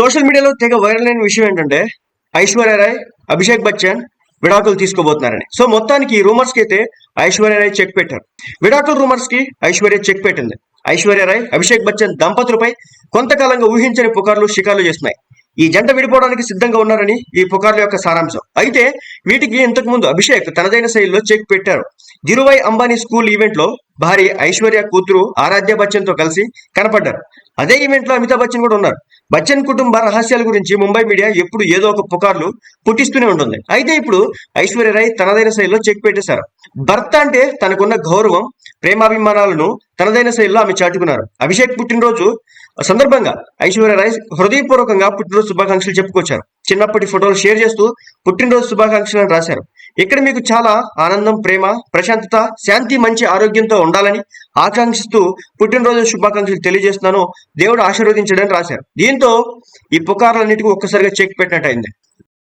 Social మీడియాలో తెగ viral అయిన విషయం ఏంటంటే ఐశ్వర్య రాయ్ అభిషేక్ బచ్చన్ విడాకులు తీసుకోబోతున్నారని. సో మొత్తానికి ఈ రూమర్స్కి అయితే ఐశ్వర్య రాయ్ చెక్ పెట్టారు. విడాకుల రూమర్స్కి ఐశ్వర్య చెక్ పెట్టింది. ఐశ్వర్య రాయ్ అభిషేక్ బచ్చన్ దంపతులపై కొంతకాలంగా ఊహించని పుకార్లు షికార్లు చేస్తున్నాయి. ఈ జంట విడిపోవడానికి సిద్ధంగా ఉన్నారని ఈ పుకార్ల యొక్క సారాంశం. అయితే వీటికి ఇంతకు ముందు అభిషేక్ తనదైన శైలిలో చెక్ పెట్టారు. ధీరుభాయ్ అంబానీ స్కూల్ ఈవెంట్లో భార్య ఐశ్వర్య కూతురు ఆరాధ్య బచ్చన్తో కలిసి కనపడ్డారు. అదే ఈవెంట్లో అమితాబ్ బచ్చన్ కూడా ఉన్నారు. బచ్చన్ కుటుంబ రహస్యాల గురించి ముంబై మీడియా ఎప్పుడు ఏదో ఒక పుకార్లు పుట్టిస్తూనే ఉంటుంది. అయితే ఇప్పుడు ఐశ్వర్య రాయ్ తనదైన శైలిలో చెక్ పెట్టేశారు. భర్త అంటే తనకున్న గౌరవం ప్రేమాభిమానాలను తనదైన శైలిలో ఆమె చాటుకున్నారు. అభిషేక్ పుట్టినరోజు సందర్భంగా ఐశ్వర్య రాయ్ హృదయపూర్వకంగా పుట్టినరోజు శుభాకాంక్షలు చెప్పుకొచ్చారు. చిన్నప్పటి ఫోటోలు షేర్ చేస్తూ పుట్టినరోజు శుభాకాంక్షలు అని రాశారు. ఇక్కడ మీకు చాలా ఆనందం ప్రేమ ప్రశాంతత శాంతి మంచి ఆరోగ్యంతో ఉండాలని ఆకాంక్షిస్తూ పుట్టినరోజు శుభాకాంక్షలు తెలియజేస్తున్నాను. దేవుడు ఆశీర్వదించడని రాశారు. దీంతో ఈ పుకార్లన్నిటికీ ఒక్కసారిగా చెక్ పెట్టినట్టయింది.